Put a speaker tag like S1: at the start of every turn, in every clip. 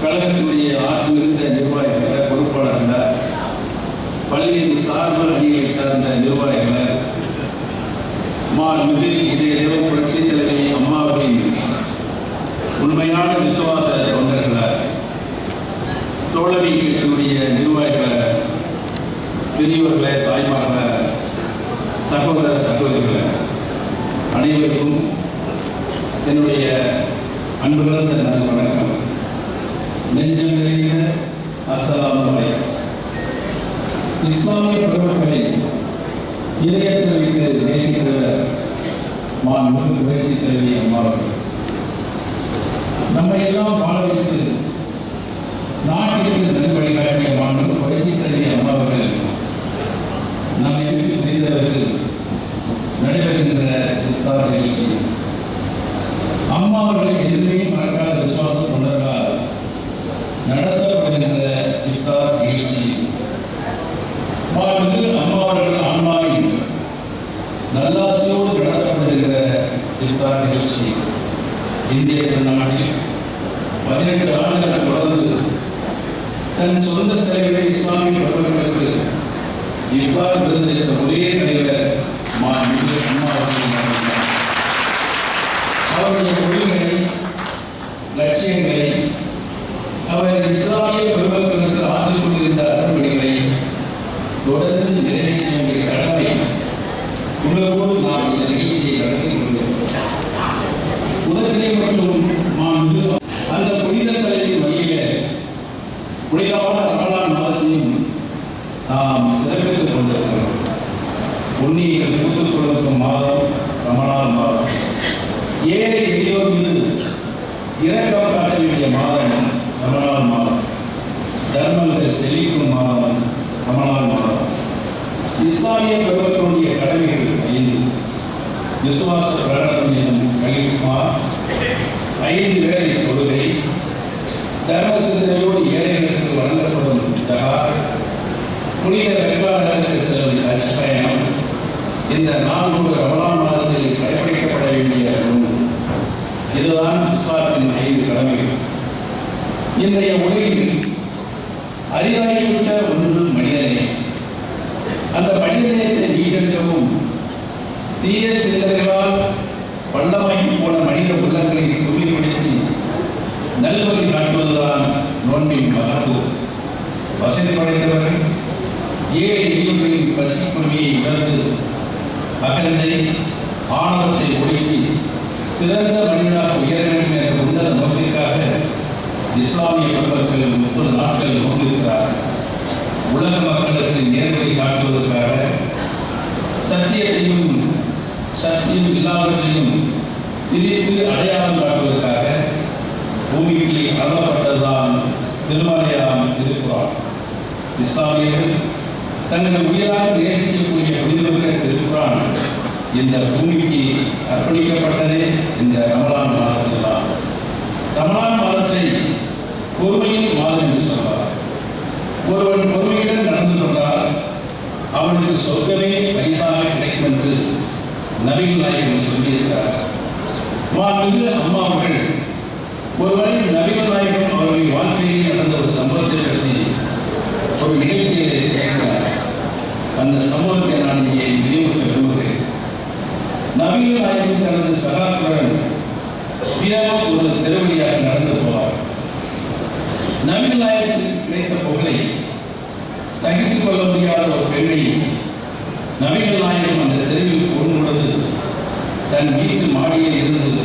S1: கழகத்தினுடைய ஆற்றல் இருந்த நிர்வாகிகளை பொறுப்பாளர்களை பல்வேறு சார்பு அணியை சார்ந்த நிர்வாகிகளை மாண்புமிகு இதய தேவ புரட்சி தலைவி அம்மாவின் உண்மையான விசுவாச தொண்டர்களை தோழமை கட்சியுடைய நிர்வாகிகளை பெரியவர்களை தாய்மார்களை சகோதர சகோதரிகளை அனைவருக்கும் என்னுடைய அன்புகளந்த நன்றி வணக்கம். நெஞ்சம் நிறைந்த அஸ்ஸலாமு அலைக்கும் இஸ்லாமிய பெருமக்களை இதயத்தில் வைத்து நேசிக்கிறவர் மாண்பு புரட்சி தலைவி அம்மா அவர்கள். நம்மை எல்லாம் வாழ வைத்து நாட்டிற்கு நல் வழிகாட்டிய மாண்பு புரட்சி தலைவி அம்மா அவர்கள் நம்மை விட்டு பிரிந்தவர்கள் நடைபெறுகின்ற இஃப்தார் நிகழ்ச்சி அம்மா அவர்கள் எதுவுமே மறக்காத விசுவாச கொண்டவர்களால் நடத்தப்படுகின்ற இஃப்தார் நிகழ்ச்சி மாண்புமிகு அம்மா அவர்கள் ஆன்மாவின் நல்லாசியோடு நடத்தப்படுகின்ற இஃப்தார் நிகழ்ச்சி இந்திய திருநாட்டில் பதினெட்டு ஆண்டுகள் தொடர்ந்து தன் சொந்த செலவிலே இஸ்லாமிய பிரபலங்களுக்கு இவ்வாறு விருந்தளித்த ஒரே தலைவர் மாண்புமிகு அம்மா அவருடைய கொள்கைகளை லட்சியங்களை அவர் இஸ்லாமிய பெருமக்களுக்கு ஆட்சி கொண்டிருந்த அறப்பணிகளை தொடர்ந்து நிறைவேற்ற வேண்டிய கடமை உணர்வோடு நாம் இந்த நிகழ்ச்சியை நடத்தி கொண்டிருக்கிறோம் முதற்கலை மற்றும் மாண்பு அந்த புனித தலைவின் வழியில புனிதமான ரமலான் மாதத்தையும் நாம் சிறப்பித்துக் கொண்டிருக்கிறோம். உன்னியில் பூத்துக் மாதம் ரமலான் மாதம். ஏழை எளியோர் மீது இரக்கம் காட்ட வேண்டிய மாதம் ரமலான் மாதம். தர்மங்கள் செழிக்கும் மாதம் ரமலான் மாதம். இஸ்லாமிய பெருமக்களுடைய கடமைகள் ஐந்து. விசுவாச பிரகடனம் ஐந்து வேளை தொழுகை தர்மசிந்தனையோடு ஏழைகளுக்கு வழங்கப்படும் தகார் புனித வெக்காளர்களுக்கு செல்லும் ஹஜ் பயணம் இந்த நான்கு ரமலான் மாதத்தில் கடைபிடிக்கப்பட வேண்டிய ஒன்று இதுதான் இஸ்லாத்தின் ஐந்து கடமைகள். இன்றைய உலகில் அரிதாகிவிட்ட ஒன்று எளியவர்களின் பசி உணர்ந்து அகந்தை ஆணவத்தை ஒடுக்கி சிறந்த மனிதனாக உயர வேண்டும் என்ற உன்னத நோக்கிற்காக இஸ்லாமிய பெருமக்கள் முப்பது நாட்கள் நோக்கிருக்கிறார்கள் உலக மக்களுக்கு நேர்வழி காட்டுவதற்காக சத்தியத்தையும் சத்தியம் இல்லாதவற்றையும் பிரித்து அடையாளம் காட்டுவதற்காக பூமிக்கு அருளப்பட்டதுதான் திருமலையாம் திருக்குறான் இஸ்லாமியர்கள் தங்கள் உயிராக நேசிக்கக்கூடிய புனிதவர்கள் திருக்குறான் இந்த பூமிக்கு அர்ப்பணிக்கப்பட்டதே இந்த ரமலான் மாதத்தில். தான் ரமலான் மாதத்தை பொறுமையின் மாதம் என்று சொல்வார். ஒருவன் பொறுமையுடன் நடந்து கொண்டால் அவனுக்கு சொர்க்கமே பரிசாக கிடைக்கும் என்று நவீன நாயகம் சொல்லியிருக்கிறார். மாண்புமிகு அம்மா அவர்கள் ஒருவன் நபிகள் நாயகம் அவர்களின் வாழ்க்கையில் நடந்த ஒரு சம்பவத்தை பற்றி ஒரு நிகழ்ச்சியை அந்த சம்பவத்தை நான் இங்கே நினைவுக்கு விரும்புகிறேன் நவீன நாயகம் தனது சகாக்களுடன் தினமும் ஒரு திருவழியாக நடந்து போவார். நவீன நாயகனுக்கு கிடைத்த புகழை சகித்துக் கொள்ள முடியாத ஒரு பெண்ணை நவீன நாயகம் அந்த தெருவில் கொண்டு தன் வீட்டு மாடியில் இருந்து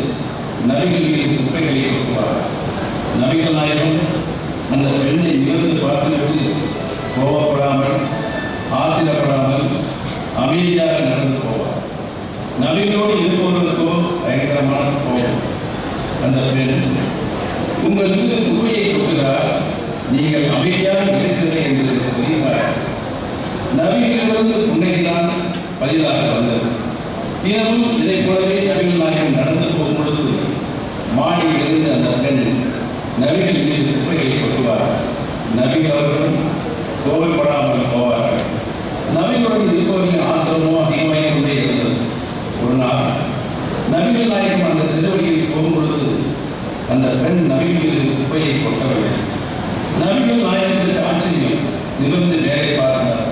S1: நபிகள் மீது குப்பைகளை கொட்டுவார் நபிகள் நாயகம் அந்த பெண்ணை நிமிர்ந்து பார்த்துவிட்டு கோபப்படாமல் ஆத்திரப்படாமல் அமைதியாக நடந்து போவார் நபிகளோடு இருப்பவர்களுக்கோ பயங்கரமான கோபம் அந்த பெண் உங்கள் மீது குப்பையை கொட்டுகிறார் நீங்கள் அமைதியாக இருக்கிறீர்கள் என்று பதிவார் நபிகளிலிருந்து புன்னகைதான் பதிலாக வந்தது. தினமும் இதைப் போலவே நபிகள் நாயகம் நடந்து போகும் பொழுது மாடியிலிருந்து அந்த பெண் நபிகள் மீது குப்பைகளை கொட்டுவார். நபிகள் அவர்களும் கோவைப்படாமல் போவார்கள். நபிகளுடன் இருப்பவர்களின் ஆத்திரமோ அதிகமாக கொண்டே இருந்தது ஒரு நாள் நபிகள் நாயகம் அந்த திருவடியில் போகும் பொழுது அந்த பெண் நபிகள் குப்பையை கொட்டவில்லை. நபிகள் நாயகத்திற்கு ஆச்சரியம். நிமிர்ந்து வேலை பார்த்தார்.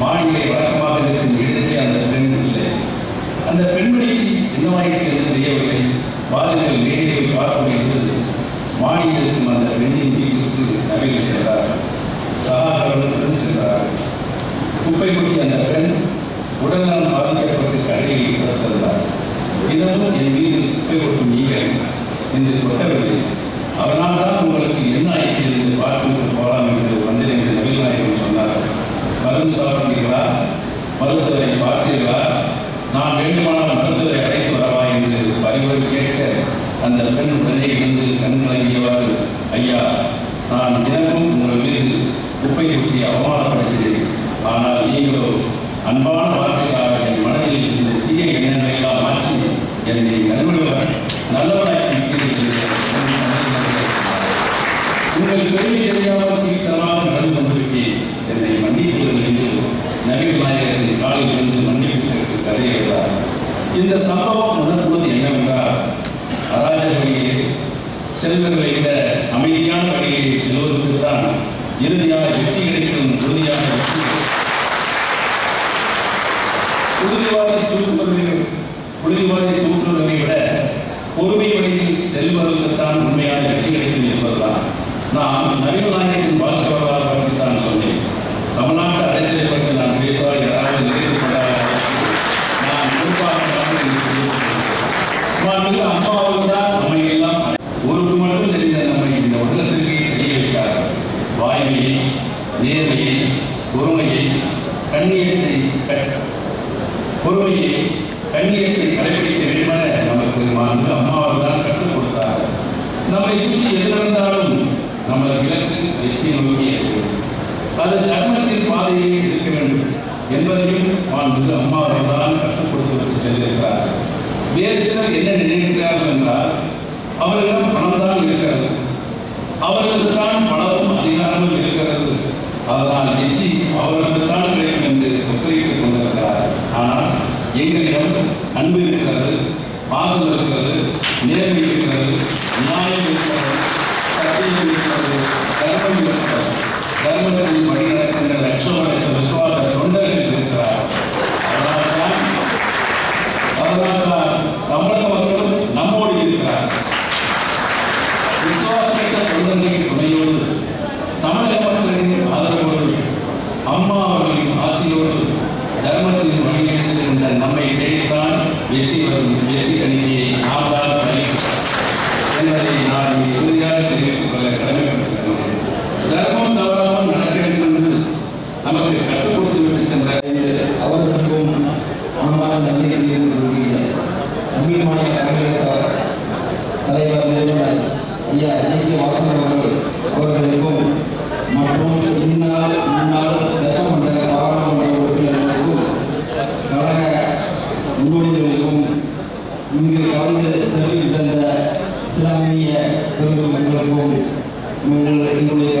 S1: மாடியிலே வழக்கமாக இருக்கும் இடத்திலே அந்த பெண் இல்லை. அந்த பெண்மணிக்கு என்னவாயிற்று என்று தெரியவில்லை. வாதிகள் மேடையில் பார்க்க முடிந்தது மாடியில் இருக்கும் அந்த பெண்ணின் வீட்டிற்கு நபிகள் சென்றார்கள். சகாக்களுடன் சென்றார்கள். குப்பை கொட்டி அந்த பெண் உடல்நலம் பாதிக்கப்பட்டு கடையில் பிறந்திருந்தார் தினமும் என் மீது குப்பை கொட்டும் நீங்கள் என்று கொட்டவில்லை அதனால் தான் உங்களுக்கு என்ன ஆயிடுச்சு என்று பார்த்துவிட்டு போகலாம் என்று வந்தேன் என்று நபிகள் நாயகம் சொன்னார் மருந்து சாப்பிட்டீர்களா? மருத்துவரை பார்த்தீர்களா? நான் வேண்டுமானால் மருத்துவரை அழைத்து வரவா என்று பரிவுரை கேட்க அந்த பெண் உடனே இருந்து கண் கலங்கியவாறு ஐயா நான் தினமும் உங்கள் மீது குப்பை குட்டி அவமானப்படுகிறேன். ஆனால் நீங்களோ அன்பான வார்த்தைகளாக என் மனதில் இந்த தீய எண்ணங்களெல்லாம் மாற்றி என்னை நல்வழிவர் நல்லவனாக்கி விட்டீர்கள் என்று உங்கள் பெருமை தெரியாமல் கீழ்த்தனமாக நடந்து கொண்டிருக்கேன் என்னை மன்னித்துள்ளது என்று நபிகள் நாயகத்தின் காலில் இருந்து மன்னிப்பு கேட்டு கதை எழுதார் இந்த சம்பவம் உணர்த்துவது என்னவென்றால் அராஜ வழியே செல்வர்களை விட அமைதியான வழியை செல்வதற்கு தான் இறுதியாக வெற்றி கிடைக்கும் உறுதியான வெற்றி உறுதிவாதி சுருக்குவதை உறுதிவாதி தூக்குவதை விட பொறுமை வழியில் செல்வதற்குத்தான் உண்மையான வெற்றி கிடைக்கும் என்பதுதான். நான் நவீன நாயகத்தின் வாழ்க்கை வரலாறு பற்றி தான் சொன்னேன். தமிழ்நாட்டு அரசியலை பற்றி நான் பேசுவா யாராவது நினைத்து கொண்டால் நான் குறிப்பாக மாண்புமிகு தான் நம்மை எல்லாம் ஒருக்கு மட்டும் தெரிந்த நம்மை இந்த உலகத்திற்கு தெரிய வைத்தார் வாய்மையை நேர்மையை பொறுமையை கண்ணியத்தை பொறுமையை கண்ணியத்தை கடைபிடிக்க வேண்டுமென நமக்கு மாண்பு அம்மாவால் தான் கற்றுக் கொடுத்தார். நம்மை சுற்றி எது நடந்தாலும் நமது இலக்கு வெற்றி நோக்கிய அது தர்மத்தின் பாதையிலே இருக்க வேண்டும் என்பதையும் மாண்பு அம்மா தான் கற்றுக் கொடுத்து சென்றிருக்கிறார். வேறு சிலர் என்ன நினைக்கிறார்கள் என்றால் அவர்களிடம் பணம் தான் இருக்கிறது. அவர்களுக்கு தான் பணமும் அதிகாரமும் இருக்கிறது. அதனால் வெற்றி அவர்களுக்கு தான் கிடைக்கும் என்று ஒத்துழைத்துக் கொண்டிருக்கிறார். ஆனால் எங்களிடம் அன்பு இருக்கிறது பாசம் இருக்கிறது நேர்மை இருக்கிறது நியாயம் இருக்கிறது சத்தியம் இருக்கிறது தர்மம் இருக்கிறது தர்மத்தில் வழி நடக்கின்ற லட்சம் தொண்டர்கள் இருக்கிறார் அதனால்தான் தமிழக மக்களும் நம்மோடு இருக்கிறார் விசுவாசித்த தொண்டர்களின் துணையோடு தமிழக மக்களின் ஆதரவோடு அம்மா அவர்களின் ஆசையோடு தர்மத்தின் வழியை செல்கின்ற நம்மை தேடித்தான் வெற்றி வரும் நமக்கு கற்றுக் கொடுத்து விட்டு சென்ற
S2: அவர்களுக்கும் மனமான நன்றியை தெரிவித்துக் கொள்கிறேன் நம்பிமான தலைவர் நிறுவனர் ஐயா ஜி வாசன் அவர்கள் அவர்களுக்கும் மற்றும் இந்நாள் முன்னாள் சட்டமன்ற பாராளுமன்ற உறுப்பினர்களுக்கும் கழக முன்னோடிகளுக்கும் இங்கு கலந்து செல்வி தந்த இஸ்லாமிய பெருமக்களுக்கும் எங்களுடைய